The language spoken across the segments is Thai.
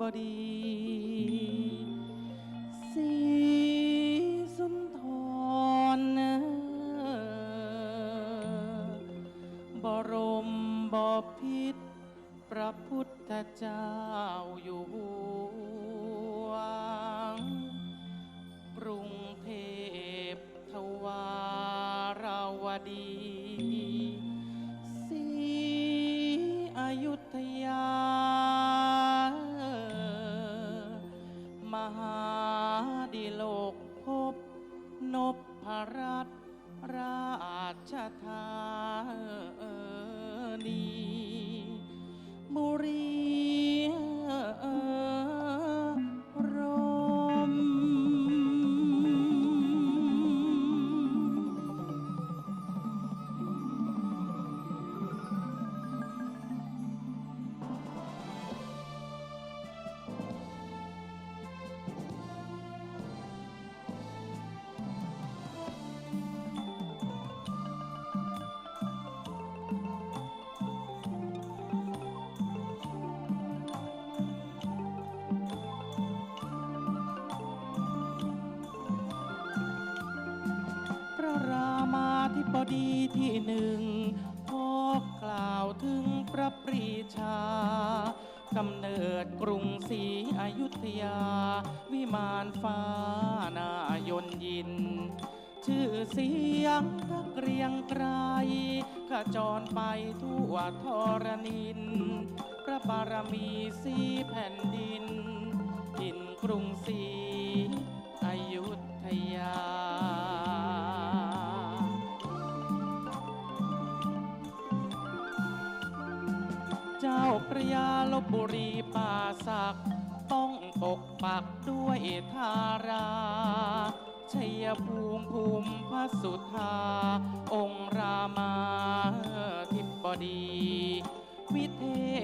บดีศรีสุนทรบรมบพิตรพระพุทธเจ้าอยู่หัวงกรุงเทพทวาราวดี บดีที่หนึ่งขอกล่าวถึงพระปรีชากำเนิดกรุงศรีอยุธยา วิมานฟ้านายนยิน ชื่อเสียงทักเกรียงไกรขจรไปทั่วทรนิน พระบารมีสีแผ่นดินถิ่นกรุงศรี ปักด้วยธาราชัยภูมิภูมิพระสุธา องค์รามาธิบดี วิเท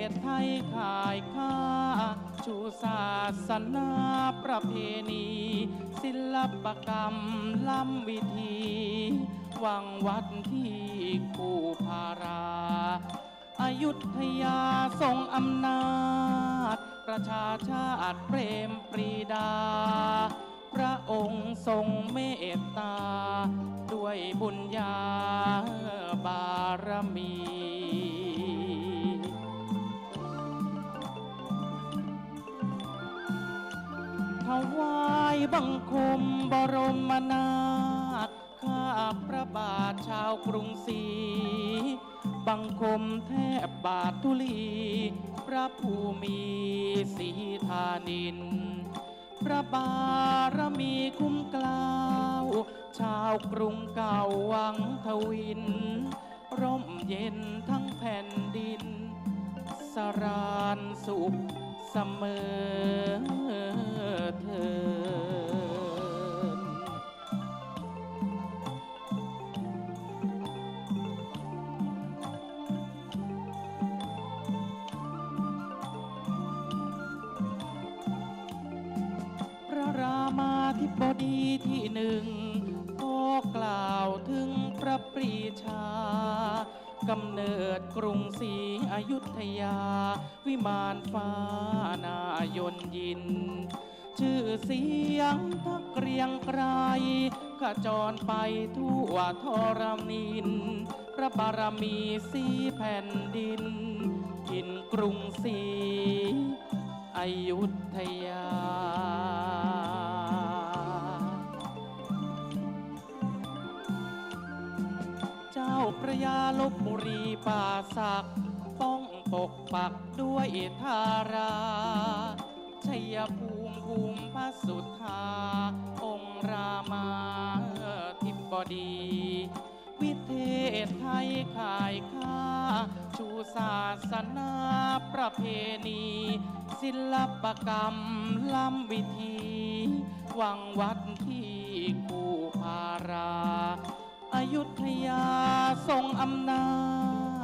ศไทยขายค่า ชูศาสนาประเพณี ศิลปกรรมล้ำวิธี วังวัดที่กูพาราอายุทยาทรงอำนาจ ประชาชาติเปรมปรีดา พระองค์ทรงเมตตา ด้วยบุญญาบารมี ถวายบังคมบรมนาถข้าพระบาทชาวกรุงศรี บังคมแทบบาททุลี พระภูมิศรีธานิน พระบารมีคุ้มกล่าว ชาวกรุงเก่าวังทวิน ร่มเย็นทั้งแผ่นดิน สรานสุขเสมอเถิน ธิบดีที่หนึ่งขอกล่าวถึงพระปรีชากำเนิดกรุงศรีอยุธยา วิมานฟ้านายนยิน ชื่อเสียงทักเกรียงไกรขจรไปทั่วทรนิน พระบารมีสีแผ่นดินถิ่นกรุงศรีอยุธยา พระยาลบบุรีป่าศักดิ์ต้องปกปักด้วยธาราชัยภูมิภูมิพระสุธา องค์รามาธิบดี วิเทศไทยขายค่า ชูศาสนาประเพณี ศิลปกรรมล้ำวิธี วังวัดที่กูพารา ยุทยาทรงอำนา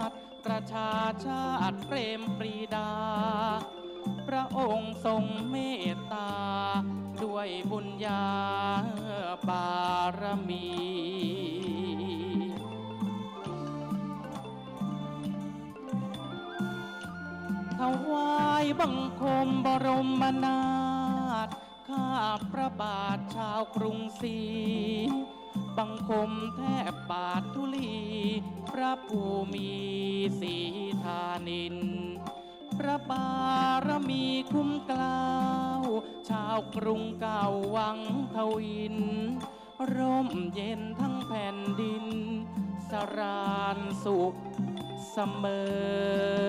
จ ประชาชาติเปรมปรีดา พระองค์ทรงเมตตา ด้วยบุญญาบารมีถวายบังคมบรมนาถข้าพระบาทชาวกรุงศรี บังคมแทบบาททุลี พระภูมิสีธานิน พระบารมีคุ้มกล้าว ชาวกรุงเก่าวังทวิน ร่มเย็นทั้งแผ่นดิน สรานสุขเสมอเธอ